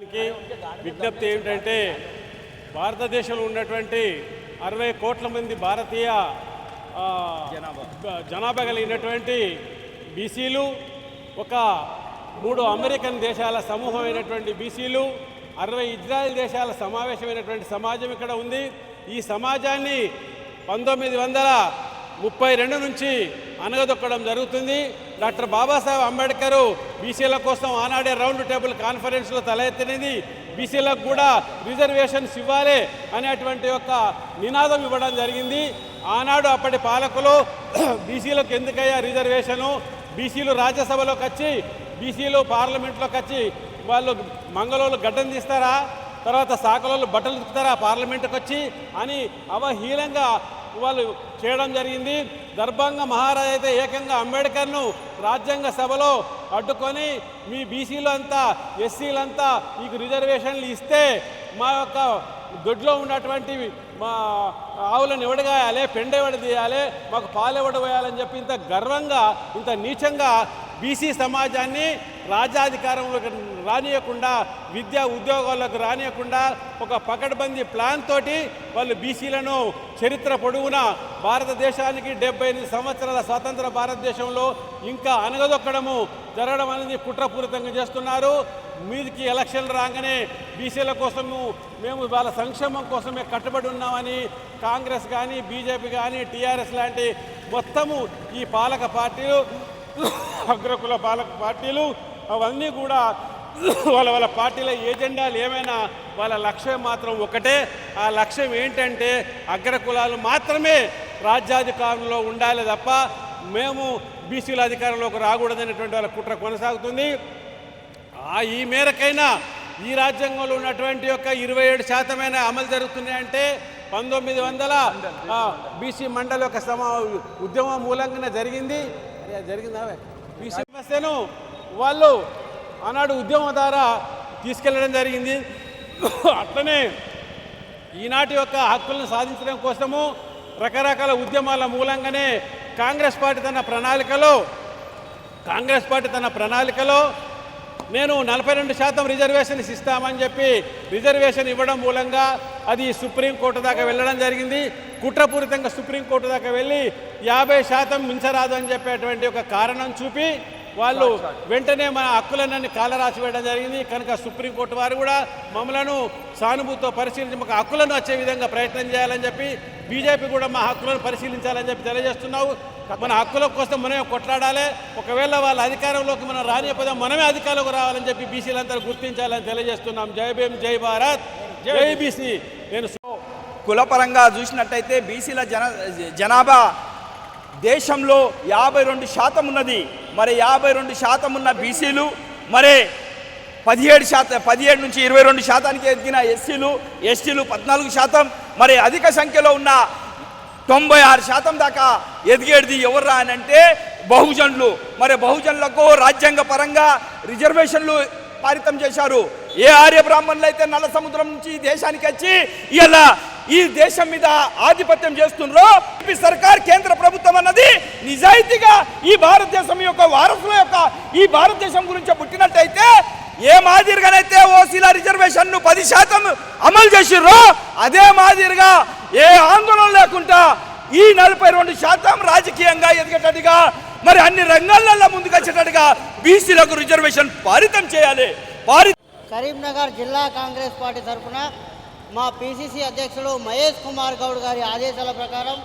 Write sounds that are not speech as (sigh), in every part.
దానికి విజ్ఞప్తి ఏమిటంటే భారతదేశంలో ఉన్నటువంటి అరవై కోట్ల మంది భారతీయ జనాభా. కలిగినటువంటి బీసీలు ఒక మూడు అమెరికన్ దేశాల సమూహమైనటువంటి బీసీలు అరవై ఇజ్రాయెల్ దేశాల సమావేశమైనటువంటి సమాజం ఇక్కడ ఉంది. ఈ సమాజాన్ని పంతొమ్మిది వందల ముప్పై రెండు నుంచి అనగదొక్కడం జరుగుతుంది. డాక్టర్ బాబాసాహెబ్ అంబేద్కర్ బీసీల కోసం ఆనాడే రౌండ్ టేబుల్ కాన్ఫరెన్స్లో తల ఎత్తినది బీసీలకు కూడా రిజర్వేషన్స్ ఇవ్వాలి అనేటువంటి ఒక నినాదం ఇవ్వడం జరిగింది. ఆనాడు అప్పటి పాలకులు (clears throat) బీసీలకు ఎందుకయ్యా రిజర్వేషను? బీసీలు రాజ్యసభలోకి వచ్చి బీసీలు పార్లమెంట్లోకి వచ్చి వాళ్ళు మంగళూరు గడ్డం తీస్తారా? తర్వాత సాకలలో బట్టలు ఉతుకుతారా పార్లమెంట్కి వచ్చి అని అవహీనంగా వాళ్ళు చేయడం జరిగింది. దర్భంగా మహారాజ్ అయితే ఏకంగా అంబేద్కర్ను రాజ్యాంగ సభలో అడ్డుకొని మీ బీసీలు అంతా ఎస్సీలంతా మీకు రిజర్వేషన్లు ఇస్తే మా యొక్క దొడ్లో ఉన్నటువంటి మా ఆవులను ఎవడగాయాలి పెండెవడ తీయాలి మాకు పాలు ఎవడ పోయాలని చెప్పి ఇంత గర్వంగా ఇంత నీచంగా బీసీ సమాజాన్ని రాజ్యాధికారంలోకి రానియకుండా విద్యా ఉద్యోగాలకు రానియకుండా ఒక పకడ్బందీ ప్లాన్ తోటి వాళ్ళు బీసీలను చరిత్ర పొడవునా భారతదేశానికి డెబ్బై ఎనిమిది సంవత్సరాల స్వాతంత్ర భారతదేశంలో ఇంకా అనగదొక్కడము జరగడం అనేది కుట్రపూరితంగా చేస్తున్నారు. మీదికి ఎలక్షన్లు రాగానే బీసీల కోసము మేము వాళ్ళ సంక్షేమం కోసమే కట్టుబడి ఉన్నామని కాంగ్రెస్ కానీ బీజేపీ కానీ టీఆర్ఎస్ లాంటి మొత్తము ఈ పాలక పార్టీలు అగ్రకుల పాలక పార్టీలు అవన్నీ కూడా (coughs) వాళ్ళ వాళ్ళ పార్టీల ఏజెండాలు ఏమైనా వాళ్ళ లక్ష్యం మాత్రం ఒకటే. ఆ లక్ష్యం ఏంటంటే అగ్రకులాలు మాత్రమే రాజ్యాధికారంలో ఉండాలి తప్ప మేము బీసీల అధికారంలోకి రాకూడదనేటువంటి వాళ్ళ కుట్ర కొనసాగుతుంది. ఆ ఈ మేరకైనా ఈ రాజ్యాంగంలో ఉన్నటువంటి యొక్క ఇరవై ఏడు శాతమైన అమలు జరుగుతున్నాయంటే పంతొమ్మిది వందల బీసీ మండలి యొక్క సమా ఉద్యమం మూలంగానే జరిగింది. అరే, జరిగిందా? బీసీ సమస్యను వాళ్ళు ఆనాడు ఉద్యమం ద్వారా తీసుకెళ్ళడం జరిగింది. అట్లనే ఈనాటి యొక్క హక్కులను సాధించడం కోసము రకరకాల ఉద్యమాల మూలంగానే కాంగ్రెస్ పార్టీ తన ప్రణాళికలో కాంగ్రెస్ పార్టీ తన ప్రణాళికలో నేను నలభై రెండు శాతం రిజర్వేషన్ ఇస్తామని చెప్పి రిజర్వేషన్ ఇవ్వడం మూలంగా అది సుప్రీంకోర్టు దాకా వెళ్ళడం జరిగింది. కుట్రపూరితంగా సుప్రీంకోర్టు దాకా వెళ్ళి యాభై శాతం మించరాదు అని చెప్పేటువంటి ఒక కారణం చూపి వాళ్ళు వెంటనే మన హక్కులన్నీ కాలరాసి వేయడం జరిగింది. కనుక సుప్రీంకోర్టు వారు కూడా మమ్మలను సానుభూతితో పరిశీలించి మాకు హక్కులను వచ్చే విధంగా ప్రయత్నం చేయాలని చెప్పి బీజేపీ కూడా మా హక్కులను పరిశీలించాలని చెప్పి తెలియజేస్తున్నావు. మన హక్కుల కోసం మనమే కొట్లాడాలి. ఒకవేళ వాళ్ళ అధికారంలోకి మనం రానియకపోతే మనమే అధికారంలోకి రావాలని చెప్పి బీసీలంతా గుర్తించాలని తెలియజేస్తున్నాం. జై భీమ్ జై భారత్. జై బీసీ. నేను కులపరంగా చూసినట్టయితే బీసీల జన జనాభా దేశంలో యాభై రెండు శాతం ఉన్నది. మరి యాభై రెండు శాతం ఉన్న బీసీలు మరి పదిహేడు శాతం పదిహేడు నుంచి ఇరవై రెండు శాతానికి ఎదిగిన ఎస్సీలు ఎస్టీలు పద్నాలుగు శాతం మరి అధిక సంఖ్యలో ఉన్న తొంభై ఆరు శాతం దాకా ఎదిగేది ఎవర్రా అని అంటే బహుజనులు. మరి బహుజనులకు రాజ్యాంగ పరంగా రిజర్వేషన్లు పారితం చేశారు. ఏ ఆర్య బ్రాహ్మణులు అయితే నల్ల సముద్రం నుంచి ఈ దేశానికి వచ్చి ఇలా ఈ దేశం మీద ఆధిపత్యం చేస్తుండ్రో ఈ సర్కార్ కేంద్ర ప్రభుత్వం అన్నది నిజాయితీగా ఈ భారతదేశం యొక్క వారసుల యొక్క ఈ భారతదేశం గురించి పుట్టినట్టయితే ఏ మాదిరిగానైతే ఓసీల రిజర్వేషన్ను పది శాతం అమలు చేసిర్రో అదే మాదిరిగా ఏ ఆందోళన లేకుండా ఈ నలభై రెండు శాతం రాజకీయంగా ఎదిగేటట్టుగా మరి అన్ని రంగాలలో ముందుకొచ్చేటట్టుగా బీసీలకు రిజర్వేషన్ పారితం చేయాలి. పారి కరీంనగర్ జిల్లా కాంగ్రెస్ పార్టీ తరఫున మా పిసిసి అధ్యక్షుడు మహేష్ కుమార్ గౌడ్ గారి ఆదేశాల ప్రకారం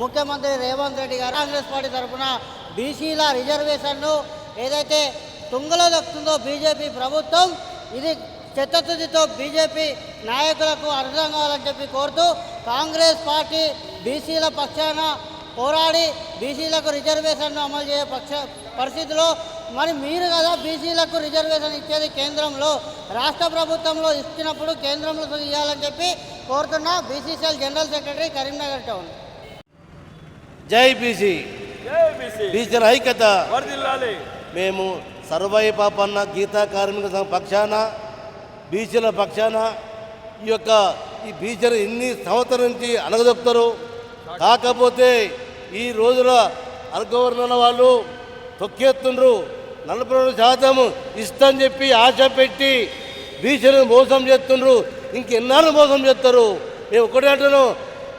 ముఖ్యమంత్రి రేవంత్ రెడ్డి గారు కాంగ్రెస్ పార్టీ తరఫున బీసీల రిజర్వేషన్ను ఏదైతే తుంగలో దక్కుతుందో బీజేపీ ప్రభుత్వం ఇది చిత్తశుద్ధితో బీజేపీ నాయకులకు అర్థం కావాలని చెప్పి కోరుతూ కాంగ్రెస్ పార్టీ బీసీల పక్షాన పోరాడి బీసీలకు రిజర్వేషన్ను అమలు చేసే పక్ష పరిస్థితిలో మరి మీరు కదా బీసీలకు రిజర్వేషన్ ఇచ్చేది కేంద్రంలో. రాష్ట్ర ప్రభుత్వంలో ఇచ్చినప్పుడు కేంద్రంలో ఇవ్వాలని చెప్పి కోరుతున్నా BCCL general secretary Karimnagar town. జై బీసీ. బీసీల ఐక్యత. మేము సర్వై పాపన్న గీతా కార్మిక సంఘం పక్షాన బీసీల పక్షాన ఈ యొక్క ఈ బీసీలు ఎన్ని సంవత్సరం నుంచి అనగదొక్కుతారు కాకపోతే ఈ రోజుల ఉన్న వాళ్ళు తొక్కేస్తుండ్రు నలభై రెండు శాతం ఇష్టం చెప్పి ఆశ పెట్టి బీసీలను మోసం చేస్తుండ్రు ఇంకెన్నాళ్ళు మోసం చేస్తారు మేము ఒకటే అంటాను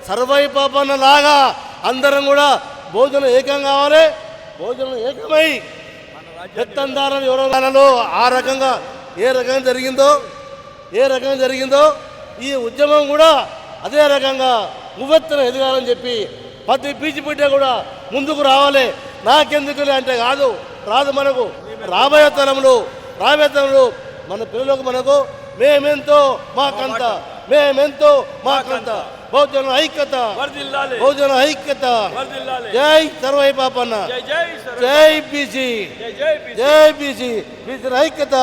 సర్వై పాపన్న లాగా అందరం కూడా భోజనం ఏకం కావాలి. భోజనం ఏకమై పెత్తందారులు ఎవరో ఆ రకంగా ఏ రకంగా జరిగిందో ఏ రకంగా జరిగిందో ఈ ఉద్యమం కూడా అదే రకంగా మువ్వెత్తన ఎదగాలని చెప్పి ప్రతి పీచి బిడ్డ కూడా ముందుకు రావాలి. నాకెందుకులే అంటే కాదు రాదు మనకు. రాబోయే తరంలో రాబోయే తరంలో మన పిల్లలకు మనకు మేమెంతో మాకంత మేమెంతో మాకంత. బహుజన ఐక్యత. బహుజన ఐక్యత. జై సర్వై పాపన్న. జై బీసీ జై బీసీ బీసీ ఐక్యత.